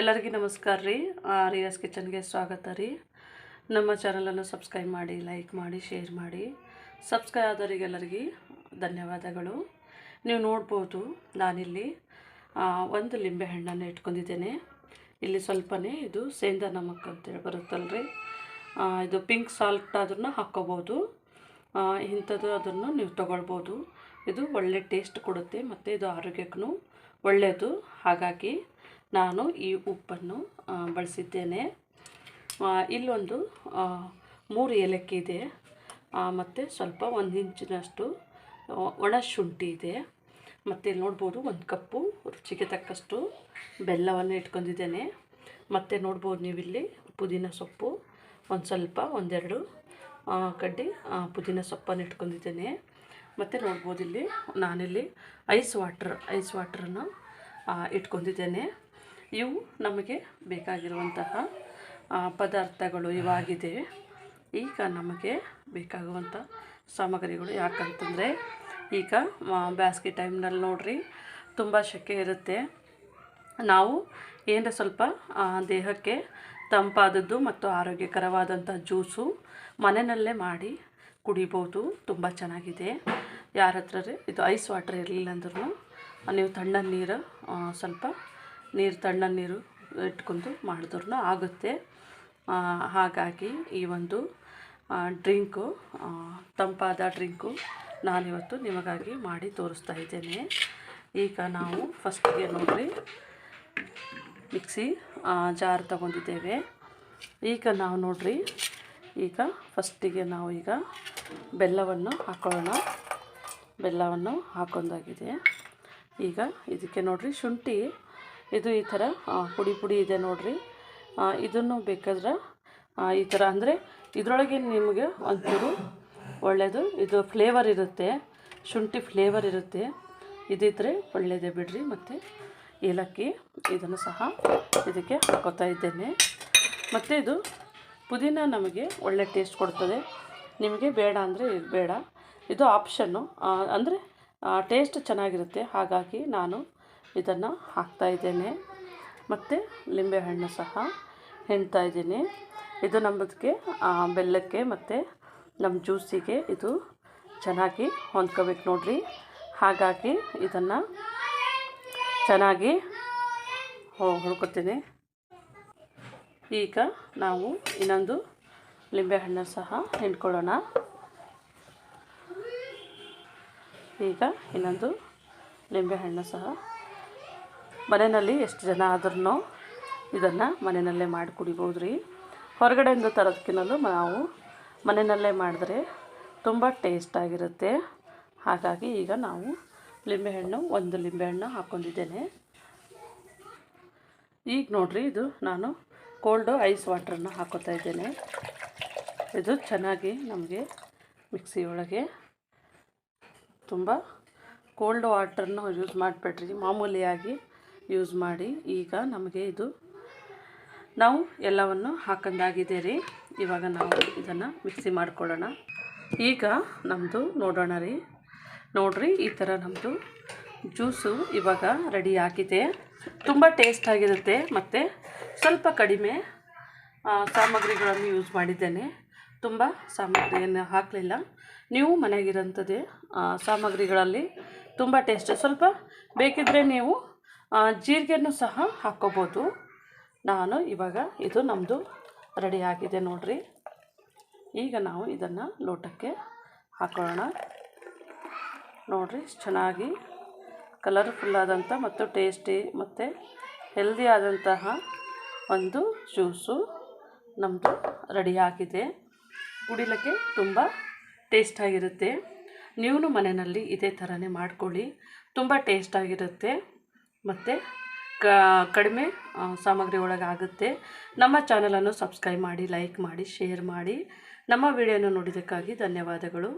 ಎಲ್ಲರಿಗೂ ನಮಸ್ಕಾರ ರೀ. ರಿಯಾಸ್ ಕಿಚನ್ಗೆ ಸ್ವಾಗತ ರೀ. ನಮ್ಮ ಚಾನಲನ್ನು ಸಬ್ಸ್ಕ್ರೈಬ್ ಮಾಡಿ ಲೈಕ್ ಮಾಡಿ ಶೇರ್ ಮಾಡಿ. ಸಬ್ಸ್ಕ್ರೈಬ್ ಆದವರಿಗೆಲ್ಲರಿಗೆ ಧನ್ಯವಾದಗಳು. ನೀವು ನೋಡ್ಬೋದು ನಾನಿಲ್ಲಿ ಒಂದು ಲಿಂಬೆ ಹಣ್ಣನ್ನು ಇಟ್ಕೊಂಡಿದ್ದೇನೆ. ಇಲ್ಲಿ ಸ್ವಲ್ಪನೇ ಇದು ಸೇಂದ ನಮಕ್ ಅಂತೇಳಿ ಬರುತ್ತಲ್ರಿ. ಇದು ಪಿಂಕ್ ಸಾಲ್ಟ್ ಅದನ್ನು ಹಾಕ್ಕೋಬೋದು. ಇಂಥದ್ದು ಅದನ್ನು ನೀವು ತಗೊಳ್ಬೋದು. ಇದು ಒಳ್ಳೆ ಟೇಸ್ಟ್ ಕೊಡುತ್ತೆ ಮತ್ತು ಇದು ಆರೋಗ್ಯಕ್ಕೂ ಒಳ್ಳೆಯದು. ಹಾಗಾಗಿ ನಾನು ಈ ಉಪ್ಪನ್ನು ಬಳಸಿದ್ದೇನೆ. ಇಲ್ಲೊಂದು ಮೂರು ಏಲಕ್ಕಿ ಇದೆ. ಮತ್ತು ಸ್ವಲ್ಪ ಒಂದು ಇಂಚಿನಷ್ಟು ಒಣ ಶುಂಠಿ ಇದೆ. ಮತ್ತು ನೋಡ್ಬೋದು ಒಂದು ಕಪ್ಪು ರುಚಿಗೆ ತಕ್ಕಷ್ಟು ಬೆಲ್ಲವನ್ನು ಇಟ್ಕೊಂಡಿದ್ದೇನೆ. ಮತ್ತು ನೋಡ್ಬೋದು ನೀವಿಲ್ಲಿ ಪುದೀನ ಸೊಪ್ಪು, ಒಂದು ಸ್ವಲ್ಪ, ಒಂದೆರಡು ಕಡ್ಡಿ ಪುದೀನ ಸೊಪ್ಪನ್ನು ಇಟ್ಕೊಂಡಿದ್ದೇನೆ. ಮತ್ತು ನೋಡ್ಬೋದು ಇಲ್ಲಿ ನಾನಿಲ್ಲಿ ಐಸ್ ವಾಟ್ರ್, ಐಸ್ ವಾಟ್ರನ್ನು ಇಟ್ಕೊಂಡಿದ್ದೇನೆ. ಇವು ನಮಗೆ ಬೇಕಾಗಿರುವಂತಹ ಪದಾರ್ಥಗಳು ಇವಾಗಿದೆ. ಈಗ ನಮಗೆ ಬೇಕಾಗುವಂಥ ಸಾಮಗ್ರಿಗಳು ಯಾಕಂತಂದರೆ, ಈಗ ಬ್ಯಾಸ್ಗೆ ಟೈಮ್ನಲ್ಲಿ ನೋಡ್ರಿ, ತುಂಬ ಸೆಕೆ ಇರುತ್ತೆ. ನಾವು ಏನರ ಸ್ವಲ್ಪ ದೇಹಕ್ಕೆ ತಂಪಾದದ್ದು ಮತ್ತು ಆರೋಗ್ಯಕರವಾದಂಥ ಜ್ಯೂಸು ಮನೆಯಲ್ಲೇ ಮಾಡಿ ಕುಡಿಬೋದು. ತುಂಬ ಚೆನ್ನಾಗಿದೆ. ಯಾರ ಹತ್ರ ಇದು ಐಸ್ ವಾಟರ್ ಇರಲಿಲ್ಲ ಅಂದ್ರೂ ನೀವು ತಣ್ಣ ನೀರು ಸ್ವಲ್ಪ ನೀರು ತಣ್ಣ ನೀರು ಇಟ್ಕೊಂಡು ಮಾಡಿದ್ರೂ ಆಗುತ್ತೆ. ಹಾಗಾಗಿ ಈ ಒಂದು ಡ್ರಿಂಕು ತಂಪಾದ ಡ್ರಿಂಕು ನಾನಿವತ್ತು ನಿಮಗಾಗಿ ಮಾಡಿ ತೋರಿಸ್ತಾ ಇದ್ದೇನೆ. ಈಗ ನಾವು ಫಸ್ಟಿಗೆ ನೋಡಿರಿ, ಮಿಕ್ಸಿ ಜಾರ್ ತಗೊಂಡಿದ್ದೇವೆ. ಈಗ ನಾವು ನೋಡ್ರಿ, ಈಗ ಫಸ್ಟಿಗೆ ನಾವು ಈಗ ಬೆಲ್ಲವನ್ನು ಹಾಕೊಳ್ಳೋಣ. ಬೆಲ್ಲವನ್ನು ಹಾಕೊಂಡಾಗಿದೆ. ಈಗ ಇದಕ್ಕೆ ನೋಡ್ರಿ ಶುಂಠಿ. ಇದು ಈ ಥರ ಪುಡಿ ಪುಡಿ ಇದೆ ನೋಡಿರಿ. ಇದನ್ನು ಬೇಕಾದ್ರೆ ಈ ಥರ ಅಂದರೆ ಇದರೊಳಗೆ ನಿಮಗೆ ಒಂಚೂರು ಒಳ್ಳೆಯದು ಇದು ಫ್ಲೇವರ್ ಇರುತ್ತೆ, ಶುಂಠಿ ಫ್ಲೇವರ್ ಇರುತ್ತೆ. ಇದ್ದರೆ ಒಳ್ಳೆಯದೇ ಬಿಡ್ರಿ, ಮತ್ತು ಏಲಕ್ಕಿ ಇದನ್ನು ಸಹ ಇದಕ್ಕೆ ಹಾಕೋತಾ ಇದ್ದೇನೆ. ಮತ್ತು ಇದು ಪುದೀನ ನಮಗೆ ಒಳ್ಳೆ ಟೇಸ್ಟ್ ಕೊಡ್ತದೆ. ನಿಮಗೆ ಬೇಡ ಅಂದರೆ ಬೇಡ. ಇದು ಆಪ್ಷನ್ನು ಅಂದರೆ ಟೇಸ್ಟ್ ಚೆನ್ನಾಗಿರುತ್ತೆ. ಹಾಗಾಗಿ ನಾನು ಇದನ್ನು ಹಾಕ್ತಾ ಇದ್ದೇನೆ. ಮತ್ತು ಲಿಂಬೆಹಣ್ಣು ಸಹ ಹಿಂಡ್ತಾ ಇದ್ದೀನಿ. ಇದು ನಮ್ಮದಕ್ಕೆ ಬೆಲ್ಲಕ್ಕೆ ಮತ್ತು ನಮ್ಮ ಜ್ಯೂಸಿಗೆ ಇದು ಚೆನ್ನಾಗಿ ಹೊಂದ್ಕೋಬೇಕು ನೋಡಿರಿ. ಹಾಗಾಗಿ ಇದನ್ನು ಚೆನ್ನಾಗಿ ಹುಡ್ಕೊತೀನಿ ಈಗ ನಾವು ಇನ್ನೊಂದು ಲಿಂಬೆಹಣ್ಣು ಸಹ ಹಿಂಡ್ಕೊಳ್ಳೋಣ. ಈಗ ಇನ್ನೊಂದು ಲಿಂಬೆಹಣ್ಣು ಸಹ ಮನೆಯಲ್ಲಿ ಎಷ್ಟು ಜನ ಆದ್ರೂ ಇದನ್ನು ಮನೆಯಲ್ಲೇ ಮಾಡಿ ಕುಡಿಬೋದು ರೀ ಹೊರಗಡೆಯಿಂದ ತರೋದಕ್ಕಿಂತಲೂ ನಾವು ಮನೆಯಲ್ಲೇ ಮಾಡಿದ್ರೆ ತುಂಬ ಟೇಸ್ಟಾಗಿರುತ್ತೆ ಹಾಗಾಗಿ ಈಗ ನಾವು ಲಿಂಬೆಹಣ್ಣು, ಒಂದು ಲಿಂಬೆಹಣ್ಣು ಹಾಕ್ಕೊಂಡಿದ್ದೇನೆ ಈಗ ನೋಡಿರಿ, ಇದು ನಾನು ಕೋಲ್ಡು ಐಸ್ ವಾಟ್ರನ್ನು ಹಾಕೋತಾ ಇದ್ದೇನೆ. ಇದು ಚೆನ್ನಾಗಿ ನಮಗೆ ಮಿಕ್ಸಿಯೊಳಗೆ ತುಂಬ ಕೋಲ್ಡ್ ವಾಟ್ರನ್ನು ಯೂಸ್ ಮಾಡಿಬಿಡ್ರಿ. ಮಾಮೂಲಿಯಾಗಿ ಯೂಸ್ ಮಾಡಿ ಈಗ ನಮಗೆ ಇದು ನಾವು ಎಲ್ಲವನ್ನು ಹಾಕಂದಾಗಿದೆ ರೀ ಇವಾಗ ನಾವು ಇದನ್ನು ಮಿಕ್ಸಿ ಮಾಡ್ಕೊಳ್ಳೋಣ. ಈಗ ನಮ್ಮದು ನೋಡೋಣ ರೀ. ನೋಡ್ರಿ, ಈ ಥರ ನಮ್ಮದು ಜ್ಯೂಸು ಇವಾಗ ರೆಡಿ ಆಗಿದೆ. ತುಂಬ ಟೇಸ್ಟಾಗಿರುತ್ತೆ ಮತ್ತು ಸ್ವಲ್ಪ ಕಡಿಮೆ ಸಾಮಗ್ರಿಗಳನ್ನು ಯೂಸ್ ಮಾಡಿದ್ದೇನೆ. ತುಂಬ ಸಾಮಗ್ರಿಯನ್ನು ಹಾಕಲಿಲ್ಲ. ನೀವು ಮನೆಗಿರೋಂಥದ್ದೇ ಸಾಮಗ್ರಿಗಳಲ್ಲಿ ತುಂಬ ಟೇಸ್ಟ್ ಸ್ವಲ್ಪ ಬೇಕಿದ್ದರೆ ನೀವು ಜೀರಿಗೆನೂ ಸಹ ಹಾಕ್ಕೋಬೋದು ನಾನು ಇವಾಗ ಇದು ನಮ್ಮದು ರೆಡಿ ಆಗಿದೆ ನೋಡ್ರಿ. ಈಗ ನಾವು ಇದನ್ನು ಲೋಟಕ್ಕೆ ಹಾಕೋಣ ನೋಡ್ರಿ ಚೆನ್ನಾಗಿ ಕಲರ್ಫುಲ್ ಆದಂಥ ಮತ್ತು ಟೇಸ್ಟಿ ಮತ್ತು ಹೆಲ್ದಿ ಆದಂತಹ ಒಂದು ಜ್ಯೂಸು ನಮ್ಮದು ರೆಡಿ ಆಗಿದೆ. ಕುಡಿಲಿಕ್ಕೆ ತುಂಬ ಟೇಸ್ಟಾಗಿರುತ್ತೆ ನೀವು ಮನೆಯಲ್ಲಿ ಇದೇ ಥರನೇ ಮಾಡ್ಕೊಳ್ಳಿ. ತುಂಬ ಟೇಸ್ಟಾಗಿರುತ್ತೆ ಮತ್ತು ಕಡಿಮೆ ಸಾಮಗ್ರಿ ಒಳಗೆ ಆಗುತ್ತೆ. ನಮ್ಮ ಚಾನಲನ್ನು ಸಬ್ಸ್ಕ್ರೈಬ್ ಮಾಡಿ, ಲೈಕ್ ಮಾಡಿ, ಶೇರ್ ಮಾಡಿ. ನಮ್ಮ ವಿಡಿಯೋನ ನೋಡಿದ್ದಕ್ಕಾಗಿ ಧನ್ಯವಾದಗಳು.